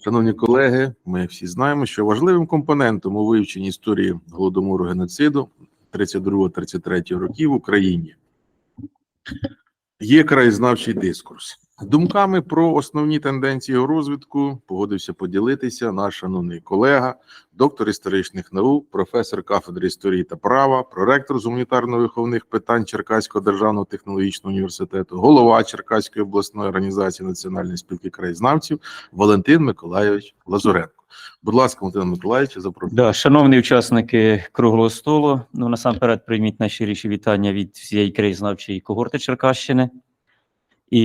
Шановні колеги, ми всі знаємо, що важливим компонентом у вивченні історії голодомору геноциду 32-33 років в Україні є краєзнавчий дискурс. Думками про основні тенденції розвитку погодився поділитися наш шановний колега, доктор історичних наук, професор кафедри історії та права, проректор з гуманітарно-виховних питань Черкаського державного технологічного університету, голова Черкаської обласної організації Національної спілки краєзнавців Валентин Миколайович Лазуренко. Будь ласка, Валентин Миколайович, запрошую. Да, шановні учасники круглого столу, ну насамперед прийміть найщиріші вітання від всієї краєзнавчої когорти Черкащини. І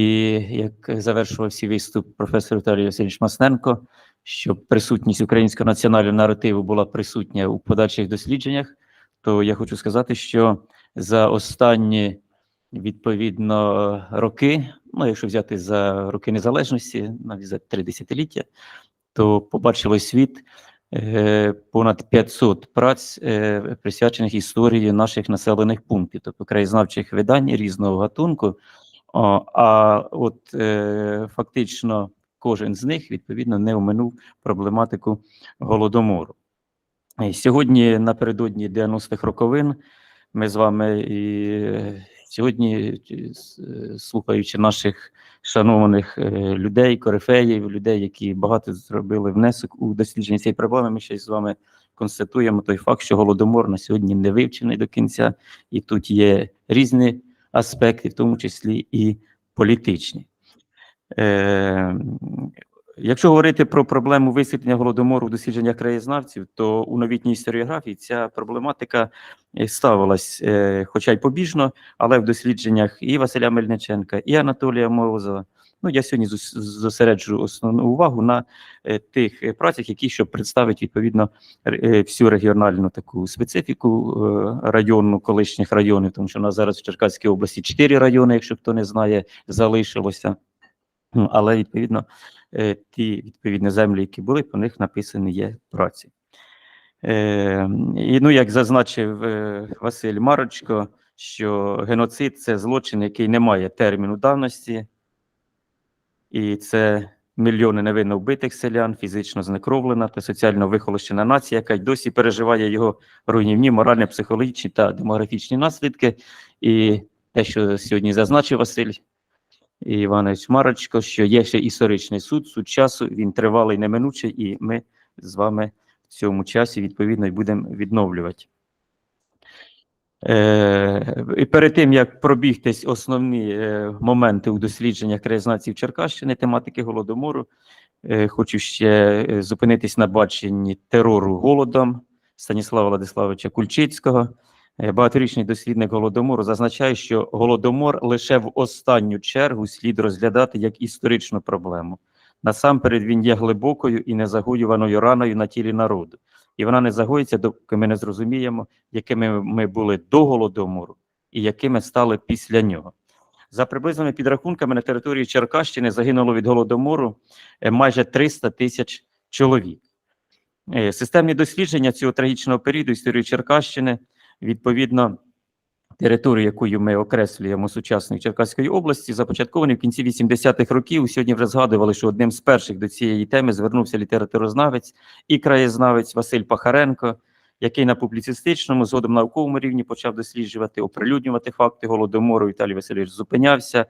як завершував свій виступ професор Віталій Васильович Масненко, щоб присутність українського національного наративу була присутня у подальших дослідженнях, то я хочу сказати, що за останні відповідно роки, ну якщо взяти за роки незалежності, навіть за три десятиліття, то побачили світ е, понад 500 праць, е, присвячених історії наших населених пунктів, тобто краєзнавчих видань різного гатунку. А от е, фактично кожен з них відповідно не оминув проблематику голодомору. Сьогодні, напередодні 90-х роковин, ми з вами і сьогодні, слухаючи наших шанованих е, людей, корифеїв, людей, які багато зробили внесок у дослідження цієї проблеми, ми ще з вами констатуємо той факт, що голодомор на сьогодні не вивчений до кінця, і тут є різні аспекти, в тому числі і політичні. Е, якщо говорити про проблему висвітлення голодомору в дослідженнях краєзнавців, то у новітній історіографії ця проблематика е, ставилась, е, хоча й побіжно, але в дослідженнях і Василя Мельниченка, і Анатолія Морозова. Ну, я сьогодні зосереджу основну увагу на е, тих працях, які щоб представити відповідно всю регіональну таку специфіку районну колишніх районів, тому що у нас зараз в Черкаській області чотири райони, якщо хто не знає, залишилося. Але відповідно е, ті відповідні землі, які були, по них написані є праці. Е, І ну, як зазначив е, Василь Марочко, що геноцид це злочин, який не має терміну давності, і це мільйони невинно вбитих селян, фізично знекровлена та соціально вихолощена нація, яка й досі переживає його руйнівні моральні, психологічні та демографічні наслідки. І те, що сьогодні зазначив Василь Іванович Марочко, що є ще історичний суд, суд часу, він тривалий, неминучий, і ми з вами в цьому часі відповідно й будемо відновлювати. Е, і перед тим як пробігтись основні е, моменти у дослідженнях краєзнавців Черкащини, тематики голодомору, е, хочу ще е, зупинитись на баченні терору голодом Станіслава Владиславовича Кульчицького. Е, Багаторічний дослідник голодомору зазначає, що голодомор лише в останню чергу слід розглядати як історичну проблему. Насамперед він є глибокою і незагоюваною раною на тілі народу, і вона не загоїться, доки ми не зрозуміємо, якими ми були до голодомору і якими стали після нього. За приблизними підрахунками на території Черкащини загинуло від голодомору е, майже 300 тисяч чоловік. Е, Системні дослідження цього трагічного періоду історії Черкащини відповідно територію, якою ми окреслюємо сучасної Черкаської області, започатковані в кінці 80-х років. Сьогодні вже згадували, що одним з перших до цієї теми звернувся літературознавець і краєзнавець Василь Пахаренко, який на публіцистичному, згодом науковому рівні почав досліджувати, оприлюднювати факти голодомору. Віталій Васильович зупинявся.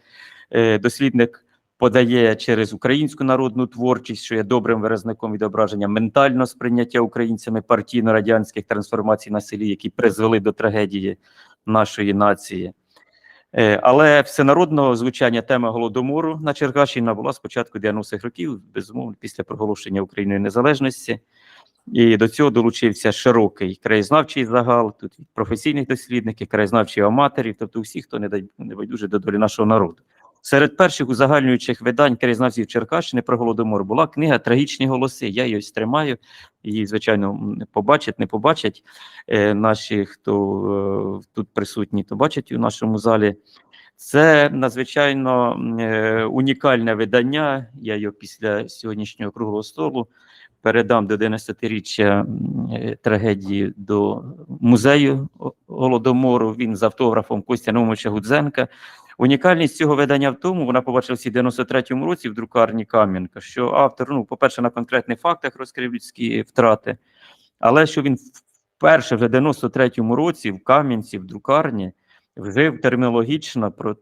Е, Дослідник подає через українську народну творчість, що є добрим виразником відображення ментального сприйняття українцями партійно-радянських трансформацій на селі, які призвели до трагедії нашої нації. Е, Але всенародного звучання теми голодомору на Черкащині набула з початку 90-х років, безумовно, після проголошення Україною незалежності. І до цього долучився широкий краєзнавчий загал, тут професійних дослідників, краєзнавчих аматорів, тобто всіх, хто не байдуже до долі нашого народу. Серед перших узагальнюючих видань краєзнавців Черкащини про голодомор була книга Трагічні голоси. Я її ось тримаю. Її, звичайно, побачать, не побачать е, наші, хто е, тут присутні, то бачать у нашому залі. Це надзвичайно е, унікальне видання. Я його після сьогоднішнього круглого столу передам до 90-річчя е, трагедії до музею Голодомору. Він з автографом Костя Наумовича Гудзенка. Унікальність цього видання в тому, вона побачилася в 93-му році в друкарні Кам'янка, що автор, ну, по-перше, на конкретних фактах розкрив людські втрати, але що він вперше вже в 93-му році в Кам'янці, в друкарні, вжив термінологічно про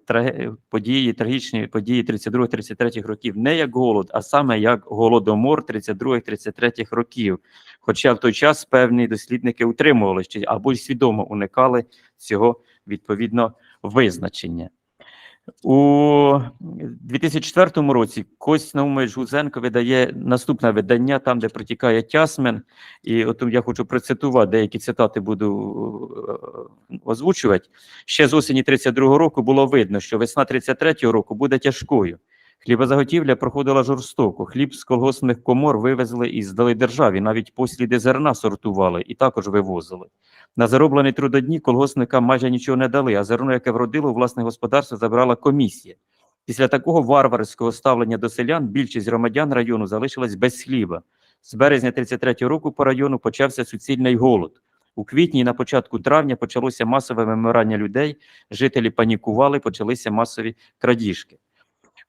події, трагічні події 32-33 років, не як голод, а саме як голодомор 32-33 років. Хоча в той час певні дослідники утримувалися або й свідомо уникали цього відповідно визначення. У 2004 році Кость Наумович Гузенко видає наступне видання, там, де протікає Тясмен. І от я хочу процитувати, деякі цитати буду е, озвучувати. Ще з осені 32 року було видно, що весна 33 року буде тяжкою. Хлібозаготівля проходила жорстоко. Хліб з колгоспних комор вивезли і здали державі. Навіть посліди зерна сортували і також вивозили. На зароблені трудодні колгоспникам майже нічого не дали, а зерно, яке вродило, власне господарство забрала комісія. Після такого варварського ставлення до селян більшість громадян району залишилась без хліба. З березня 33 року по району почався суцільний голод. У квітні і на початку травня почалося масове вимирання людей, жителі панікували, почалися масові крадіжки.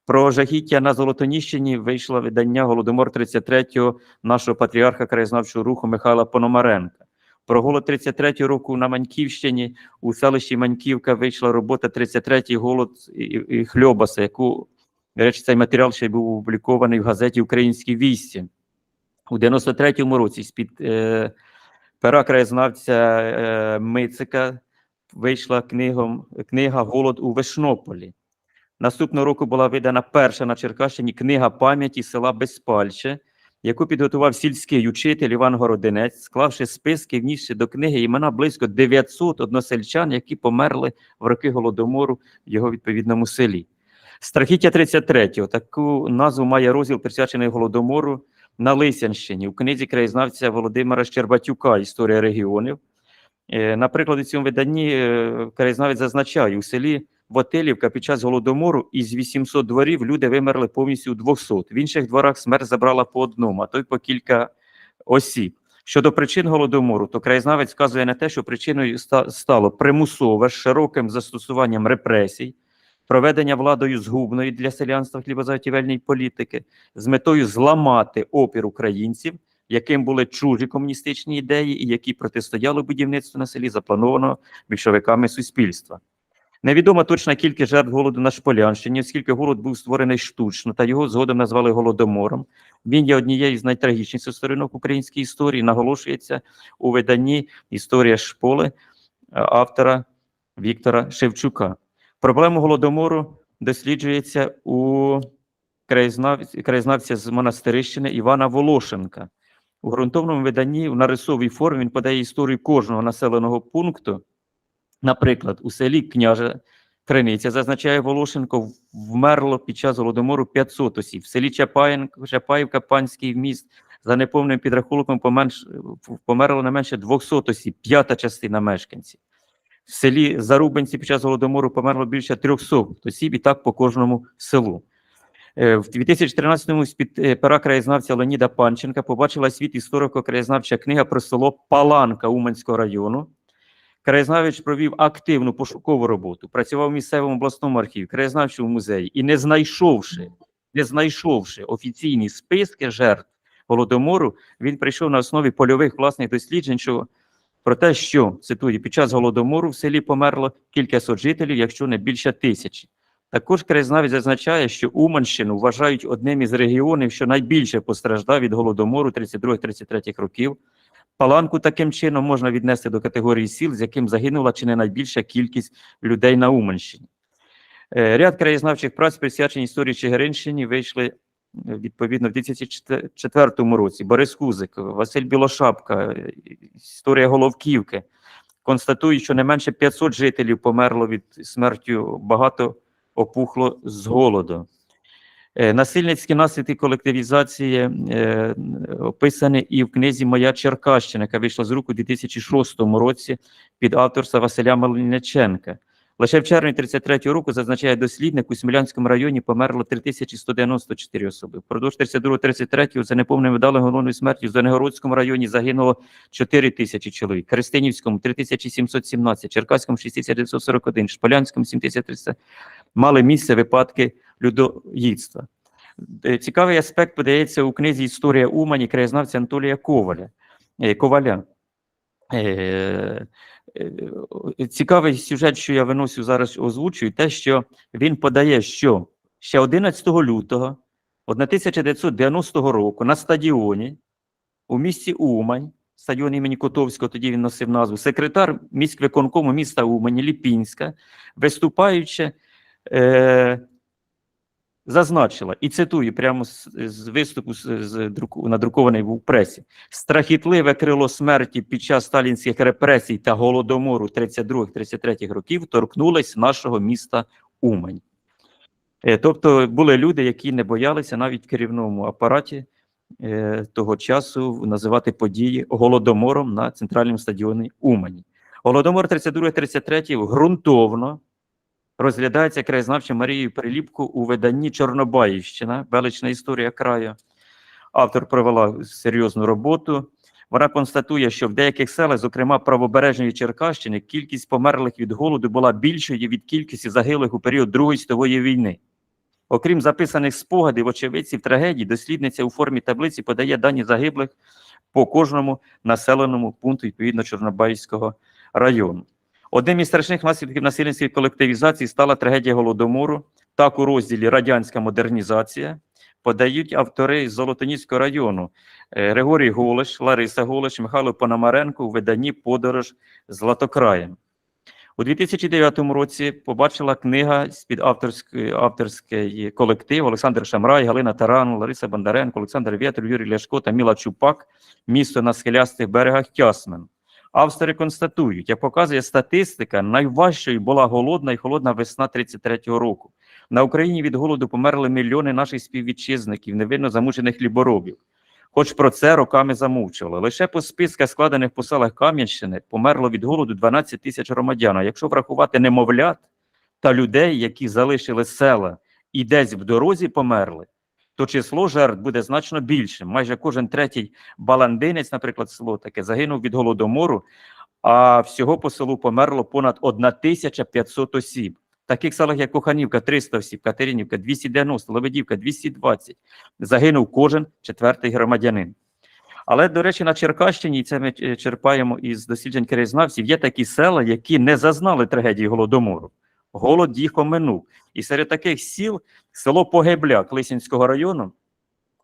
Про жахіття на Золотоніщині вийшло видання Голодомор 33-го нашого патріарха краєзнавчого руху Михайла Пономаренка. Про голод 33-го року на Маньківщині у селищі Маньківка вийшла робота 33-й голод і, і хльобаса, яку, речі, цей матеріал ще був опублікований в газеті Українські вісті. У 93-му році з-під е, пера краєзнавця е, Мицика вийшла книгом, книга Голод у Вишнополі. Наступного року була видана перша на Черкащині книга пам'яті села Безпальче, яку підготував сільський учитель Іван Городинець, склавши списки, внісши до книги імена близько 900 односельчан, які померли в роки Голодомору в його відповідному селі. Страхіття 33-го. Таку назву має розділ, присвячений Голодомору на Лисянщині у книзі краєзнавця Володимира Щербатюка Історія регіонів. Е, Наприклад, у цьому виданні е, краєзнавець зазначає, у селі Вотилівка під час голодомору із 800 дворів люди вимерли повністю у 200. В інших дворах смерть забрала по одному, а то й по кілька осіб. Щодо причин голодомору, то краєзнавець вказує на те, що причиною стало примусове з широким застосуванням репресій, проведення владою згубної для селянства хлібозаготівельної політики з метою зламати опір українців, яким були чужі комуністичні ідеї і які протистояли будівництву на селі запланованого більшовиками суспільства. Невідома точна кількість жертв голоду на Шполянщині, оскільки голод був створений штучно, та його згодом назвали голодомором. Він є однією з найтрагічніших сторінок української історії, наголошується у виданні Історія шполи автора Віктора Шевчука. Проблему голодомору досліджується у краєзнавці, краєзнавця з монастирищини Івана Волошенка. У ґрунтовному виданні в нарисовій формі він подає історію кожного населеного пункту. Наприклад, у селі княжа Криниця, зазначає Волошенко, вмерло під час голодомору 500 осіб. В селі Чапаївка, панський міст, за неповним підрахунком поменш, померло не менше 200 осіб, п'ята частина мешканців. В селі Зарубинці під час голодомору померло більше 300 осіб, і так по кожному селу. Е, В 2013-му з-під е, пера краєзнавця Леоніда Панченка побачила світ історико-краєзнавча книга про село Паланка Уманського району. Краєзнавець провів активну пошукову роботу, працював в місцевому обласному архіві, краєзнавчому музеї і не знайшовши, не знайшовши офіційні списки жертв голодомору, він прийшов на основі польових власних досліджень, що про те, що цитую, під час голодомору в селі померло кількасот жителів, якщо не більше тисячі. Також краєзнавець зазначає, що Уманщину вважають одним із регіонів, що найбільше постраждав від голодомору 32-33 років. Паланку таким чином можна віднести до категорії сіл, з яким загинула чи не найбільша кількість людей на Уманщині. Е, Ряд краєзнавчих праць, присвячені історії Чигиринщині, вийшли е, відповідно в 2004 році. Борис Кузик, Василь Білошапка, е, історія Головківки. Констатують, що не менше 500 жителів померло від смертю, багато опухло з голоду. Е, Насильницькі наслідки колективізації е, описані і в книзі Моя Черкащина, яка вийшла з рук у 2006 році під авторства Василя Мельниченка. Лише в червні 33-го року, зазначає дослідник, у Смілянському районі померло 3194 особи. Впродовж 32-33 за неповним видалим головною смертю в Звенигородському районі загинуло 4 тисячі чоловік, Христинівському 3717, Черкаському 6941, Шполянському 7300 мали місце випадки людоїдства. Е, Цікавий аспект подається у книзі Історія Умані краєзнавця Анатолія Коваля. е, Коваля. Е, Цікавий сюжет, що я виносю зараз, озвучую, те, що він подає, що ще 11 лютого 1990 року на стадіоні у місті Умань, стадіон імені Котовського, тоді він носив назву, секретар міськвиконкому міста Умані Ліпінська, виступаючи, зазначила, і цитую прямо з, з виступу з, з друку, надрукований в пресі: страхітливе крило смерті під час сталінських репресій та голодомору 32-33 років торкнулось нашого міста Умань. Е, Тобто були люди, які не боялися навіть в керівному апараті е, того часу називати події голодомором на центральному стадіоні Умані. Голодомор 32-33 ґрунтовно розглядається краєзнавчою Марією Приліпко у виданні Чорнобаївщина, велична історія краю. Автор провела серйозну роботу. Вона констатує, що в деяких селах, зокрема правобережної Черкащини, кількість померлих від голоду була більшою від кількості загиблих у період Другої світової війни. Окрім записаних спогадів очевидців трагедії, дослідниця у формі таблиці подає дані загиблих по кожному населеному пункту відповідно Чорнобаївського району. Одним із страшних наслідків насильницької колективізації стала трагедія голодомору. Так, у розділі Радянська модернізація подають автори з Золотоніського району е, Григорій Голиш, Лариса Голиш, Михайло Пономаренко у виданні Подорож Златокраєм. У 2009 році побачила книга з-під авторської, авторський колектив Олександр Шамрай, Галина Таран, Лариса Бондаренко, Олександр Вєтр, Юрій Ляшко та Міла Чупак «Місто на схилястих берегах Тясмен». Автори констатують, як показує статистика, найважчою була голодна і холодна весна 33-го року. На Україні від голоду померли мільйони наших співвітчизників, невинно замучених хліборобів. Хоч про це роками замовчували. Лише по списках, складених по селах Кам'янщини, померло від голоду 12 тисяч громадян. А якщо врахувати немовлят та людей, які залишили села і десь в дорозі померли, то число жертв буде значно більшим. Майже кожен третій баландинець, наприклад, село таке, загинув від голодомору, а всього по селу померло понад 1500 осіб. Таких селах, як Коханівка, 300 осіб, Катеринівка, 290, Лебедівка, 220. Загинув кожен четвертий громадянин. Але, до речі, на Черкащині, це ми е, черпаємо із досліджень краєзнавців, є такі села, які не зазнали трагедії голодомору. Голод їх оминув. І серед таких сіл село Погебляк Лисінського району.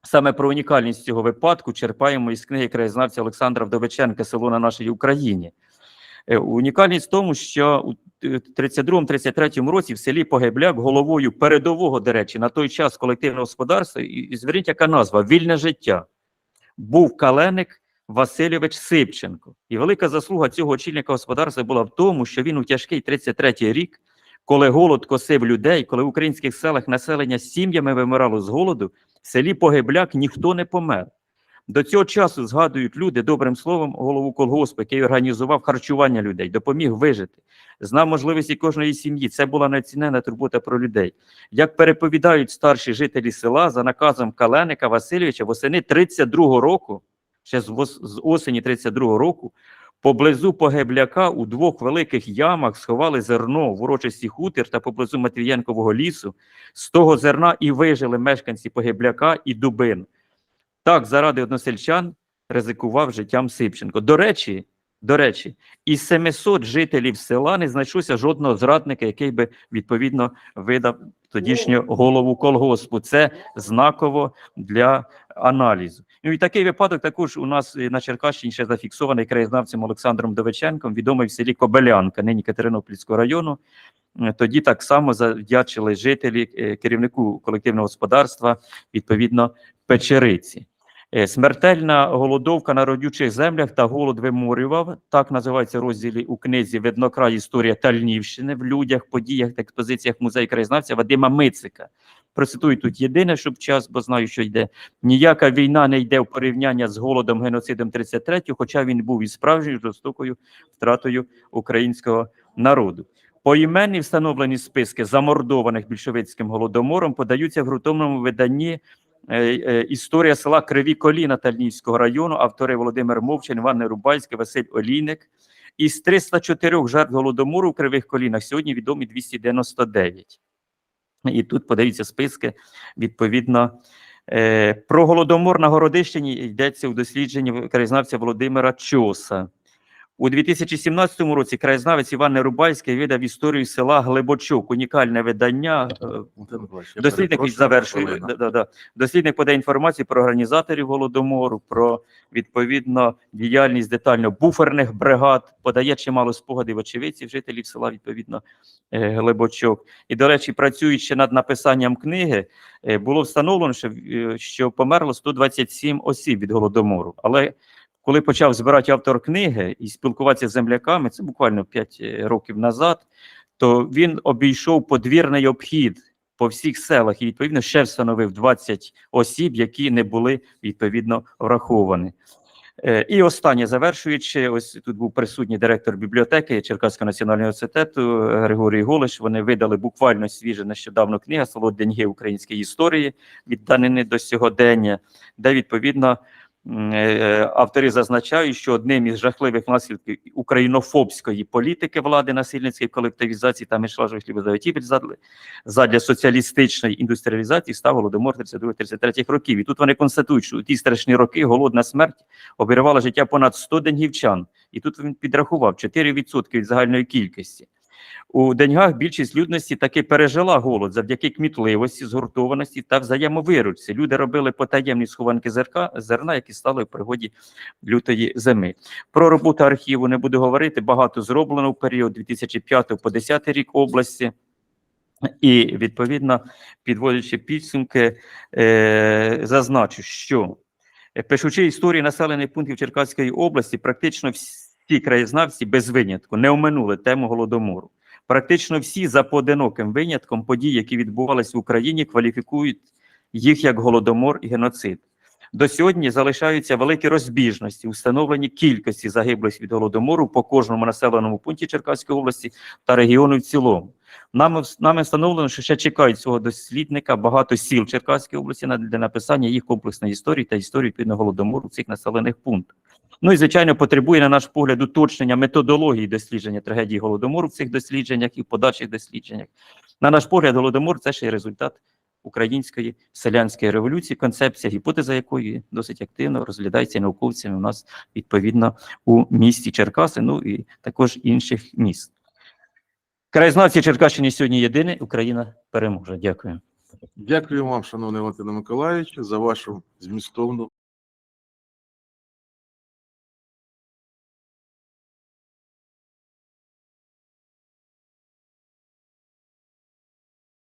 Саме про унікальність цього випадку черпаємо із книги краєзнавця Олександра Вдовиченка Село на нашій Україні. Е, Унікальність в тому, що у 32-33 році в селі Погебляк головою передового, до речі, на той час колективного господарства, і, зверніть, яка назва Вільне життя, був каленик Васильович Сипченко. І велика заслуга цього очільника господарства була в тому, що він у тяжкий 33-й рік, коли голод косив людей, коли в українських селах населення сім'ями вимирало з голоду, в селі Погибляк ніхто не помер. До цього часу згадують люди добрим словом голову колгоспу, який організував харчування людей, допоміг вижити, знав можливості кожної сім'ї. Це була неоцінена турбота про людей. Як переповідають старші жителі села за наказом Каленика Васильовича, восени 32-го року, ще з осені 32-го року, поблизу Погебляка у двох великих ямах сховали зерно в урочисті хутір та поблизу Матвієнкового лісу. З того зерна і вижили мешканці Погебляка і Дубин. Так, заради односельчан ризикував життям Сипченко. До речі, до речі, із 700 жителів села не знайшлося жодного зрадника, який би відповідно видав тодішню голову колгоспу. Це знаково для аналізу. Ну і такий випадок також у нас е, на Черкащині ще зафіксований краєзнавцем Олександром Довиченком, відомий в селі Кобелянка, нині Катеринопільського району. Е, Тоді так само завдячили жителі е, керівнику колективного господарства, відповідно, Печериці. Смертельна голодовка на родючих землях та голод виморював. Так називається розділі у книзі Виднокрай історія Тальнівщини в людях, подіях та експозиціях музею краєзнавця Вадима Мицика. Процитую тут єдине, щоб час, бо знаю, що йде. Ніяка війна не йде в порівняння з голодом геноцидом 33-го, хоча він був і справжньою жорстокою втратою українського народу. Поіменні встановлені списки замордованих більшовицьким голодомором подаються в грунтовному виданні е, е, Історія села Криві Коліна Тальнівського району, автори Володимир Мовчан, Іван Нерубальський, Василь Олійник. Із 304 жертв голодомору в Кривих Колінах сьогодні відомі 299. І тут подаються списки, відповідно, е, про голодомор на Городищині йдеться у дослідженні краєзнавця Володимира Чоса. У 2017 році краєзнавець Іван Нерубальський видав історію села Глибочок, унікальне видання. е, Дослідник завершує. Да, да, да. Дослідник подає інформацію про організаторів голодомору, про відповідно діяльність детально буферних бригад, подає чимало спогадів очевидців, жителів села, відповідно, е, Глибочок. І, до речі, працюючи над написанням книги, е, було встановлено, що, що померло 127 осіб від голодомору. Але коли почав збирати автор книги і спілкуватися з земляками, це буквально 5 років назад, то він обійшов подвірний обхід по всіх селах і відповідно ще встановив 20 осіб, які не були відповідно враховані. Е, І останнє завершуючи, ось тут був присутній директор бібліотеки Черкаського національного університету е, Григорій Голиш. Вони видали буквально свіже нещодавно книга «Село Деньги української історії від данини до сьогодення, де відповідно е, автори зазначають, що одним із жахливих наслідків українофобської політики влади насильницької колективізації та міжлажних задля, задля соціалістичної індустріалізації став голодомор 32-33 років. І тут вони констатують, що у ті страшні роки голодна смерть обірвала життя понад 100 денгівчан. І тут він підрахував 4% від загальної кількості. У деньгах більшість людності таки пережила голод завдяки кмітливості, згуртованості та взаємовиручці. Люди робили потаємні схованки зерка, зерна, які стали в пригоді лютої зими. Про роботу архіву не буду говорити. Багато зроблено в період 2005 по 2010 рік області. І відповідно, підводячи підсумки, е, зазначу, що е, пишучи історії населених пунктів Черкаської області, практично всі краєзнавці без винятку не оминули тему голодомору. Практично всі за поодиноким винятком подій, які відбувалися в Україні, кваліфікують їх як голодомор і геноцид. До сьогодні залишаються великі розбіжності у встановленні кількості загиблих від голодомору по кожному населеному пункті Черкаської області та регіону в цілому. Нами, нами встановлено, що ще чекають цього дослідника багато сіл Черкаської області для написання їх комплексної історії та історії відповідно голодомору в цих населених пунктах. Ну і звичайно потребує, на наш погляд, уточнення методології дослідження трагедії голодомору в цих дослідженнях і в подальших дослідженнях. На наш погляд, голодомор це ще й результат української селянської революції, концепція, гіпотеза якої досить активно розглядається науковцями у нас відповідно у місті Черкаси, ну і також інших міст. Краєзнавці Черкащини сьогодні єдині, Україна переможе. Дякую. Дякую вам, шановний Валентин Миколаївич, за вашу змістовну